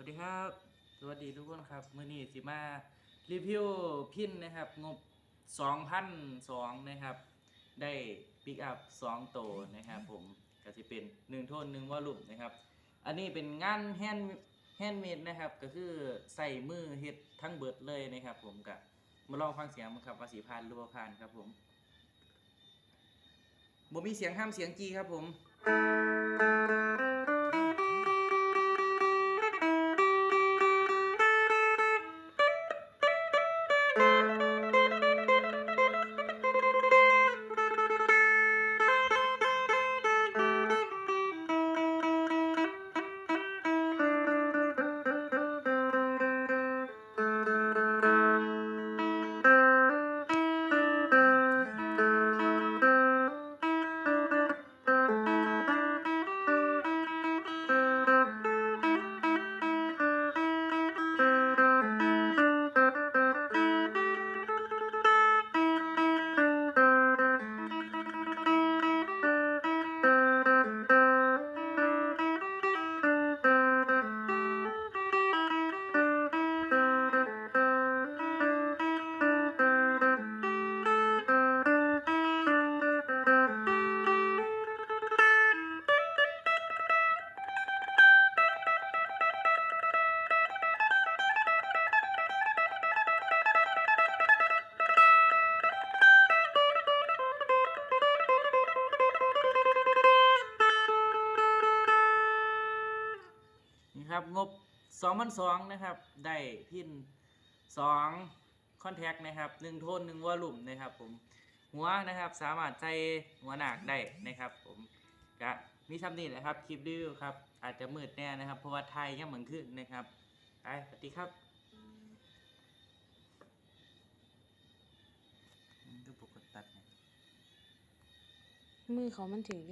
วัสดีครับ สวัสดีทุกคนครับมื้อนี้สิมารีวิวพินนะครับงบ2,002นะครับ ได้ปิกอัพ2โตวนะครับผมก็สิเป็น 1 โทน1วอลลุ่มนะครับ อันนี้เป็นงานแฮนด์แฮนด์เมดนะครับ ก็คือใส่มือเฮ็ดทั้งเบิดเลยนะครับ ผมก็มาลองฟังเสียงมันครับว่าสิผ่านหรือบ่ผ่านครับผมบ่มีเสียงห้ามเสียงจีครับผม ครับ งบ2,002นะครับ ได้พิน2คอนแทคนะครับ1โทน1วอลลุ่มนะครับผมหัวนะครับสามารถใส่หัวหนักได้นะครับ ผมก็มีทำนี่แหละครับคลิปรีวิวครับอาจจะมืดแน่นะครับ เพราะว่าไทยยังเหมือนขึ้นนะครับไปสวัสดีครับอืมก็ปกติตัดเนี่ยมือเขามันถือ